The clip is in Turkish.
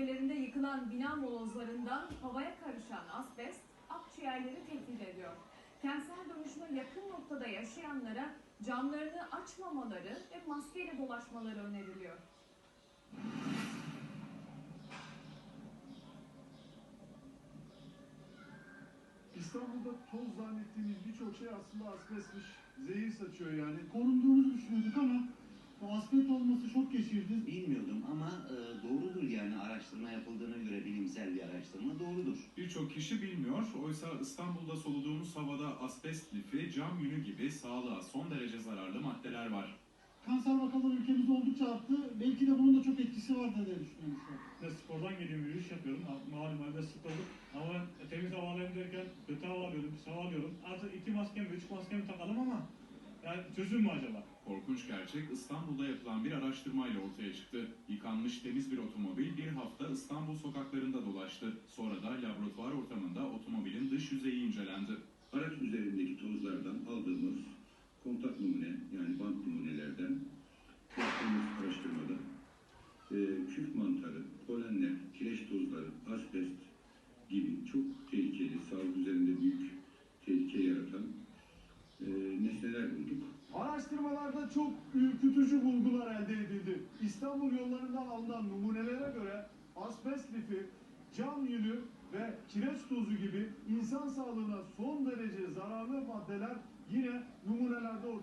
bölgelerinde yıkılan bina molozlarından havaya karışan asbest akciğerleri tehdit ediyor. Kentsel dönüşüme yakın noktada yaşayanlara camlarını açmamaları ve maskeyle dolaşmaları öneriliyor. İstanbul'da toz zannettiğimiz birçok şey aslında asbestmiş. Zehir saçıyor yani. korunduğumuzu düşünüyorduk ama o asbest olması şok geçirdi. Bilmiyordum ama e, doğrudur yani araştırma yapıldığına göre bilimsel bir araştırma doğrudur. Birçok kişi bilmiyor. Oysa İstanbul'da soluduğumuz havada asbest lifi, cam yünü gibi sağlığa son derece zararlı maddeler var. Kanser vakaları ülkemizde oldukça arttı. Belki de bunun da çok etkisi vardır diye düşünüyorum. Ben spordan geliyorum, yürüyüş yapıyorum. Malum halde sık olduk. Ama temiz hava alayım derken kötü hava alıyorum, hava alıyorum. Artık iki maske mi, üç maske mi takalım ama yani çözüm mü acaba? Korkunç gerçek İstanbul'da yapılan bir araştırmayla ortaya çıktı. Yıkanmış temiz bir otomobil bir hafta İstanbul sokaklarında dolaştı. Sonra da laboratuvar ortamında otomobilin dış yüzeyi incelendi. araç üzerindeki tozlardan aldığımız kontak numune yani bant numunelerden yaptığımız araştırmada e, küf mantarı, polenler, kireç tozları, asbest Araştırmalarda çok ürkütücü bulgular elde edildi. İstanbul yollarından alınan numunelere göre asbest lifi, cam yünü ve kireç tozu gibi insan sağlığına son derece zararlı maddeler yine numunelerde ortaya